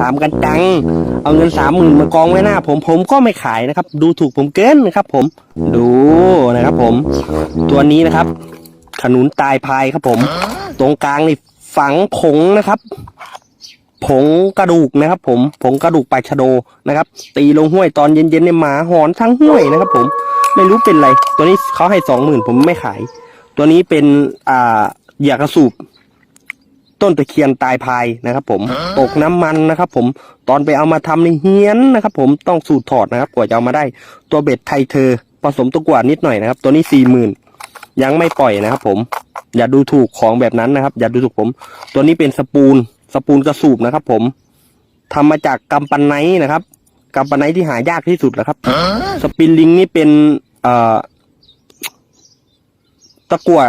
ถามกันจัง เอาเงินสามหมื่นมากองไว้หน้า ผมผมก็ไม่ขายนะครับ ดูถูกผมเกินนะครับ ผม ดูนะครับ ผม ตัวนี้นะครับ ขนุนตายพายครับผม ตรงกลางนี่ฝังผงนะครับ ผงกระดูกนะครับ ผม ผงกระดูกปลาชะโดนะครับ ตีลงห้วยตอนเย็นๆเนี่ยหมาหอนทั้งห้วยนะครับ ผม ไม่รู้เป็นไร ตัวนี้เขาให้สองหมื่นผมไม่ขาย ตัวนี้เป็นอ่าหยากระสูบ ต้นตะเคียนตายพายนะครับ ผมตกน้ำมันนะครับ ผมตอนไปเอามาทำในเฮียนนะครับ ผมต้องสูตรถอดนะครับ กว่าจะเอามาได้ ตัวเบ็ดไทยเธอผสมตัวกวาดนิดหน่อยนะครับ ตัวนี้สี่หมื่นยังไม่ปล่อยนะครับ ผม อย่าดูถูกของแบบนั้นนะครับ อย่าดูถูกผม ตัวนี้เป็นสปูนสปูนกระสูบนะครับ ผมทำมาจากกำปันไนท์นะครับกำปันไนท์ที่หายากที่สุดแล้วครับ สปินลิงนี่เป็นเอ่อตะกั่ว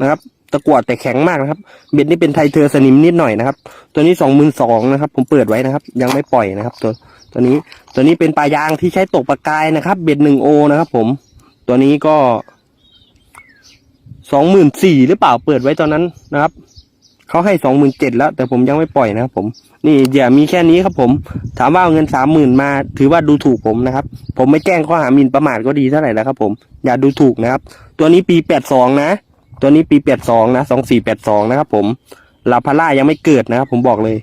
นะครับ ตะกั่วแต่แข็งมากนะครับ เบ็ดนี่เป็นไทเทอร์สนิมนิดหน่อยนะครับ ตัวนี้สองหมื่นสองนะครับ ผมเปิดไว้นะครับ ยังไม่ปล่อยนะครับ ตัวตัวนี้ตัวนี้เป็นปลายางที่ใช้ตกปลากายนะครับ เบ็ดหนึ่งโอนะครับ ผม ตัวนี้ก็สองหมื่นสี่หรือเปล่าเปิดไว้ตอนนั้นนะครับเขาให้สองหมื่นเจ็ดแล้ว แต่ผมยังไม่ปล่อยนะครับ ผม นี่อย่ามีแค่นี้ครับ ผม ถามว่าเอาเงินสามหมื่นมา ถือว่าดูถูกผมนะครับ ผมไม่แจ้งข้อหาหมิ่นประมาทก็ดีเท่าไหร่แล้วครับ ผมอย่าดูถูกนะครับ ตัวนี้ปีแปดสองนะ ตัวนี้ปีแปดสองนะสองสี่แปดสองนะครับผมลาพาร่ายังไม่เกิดนะครับผมบอกเลย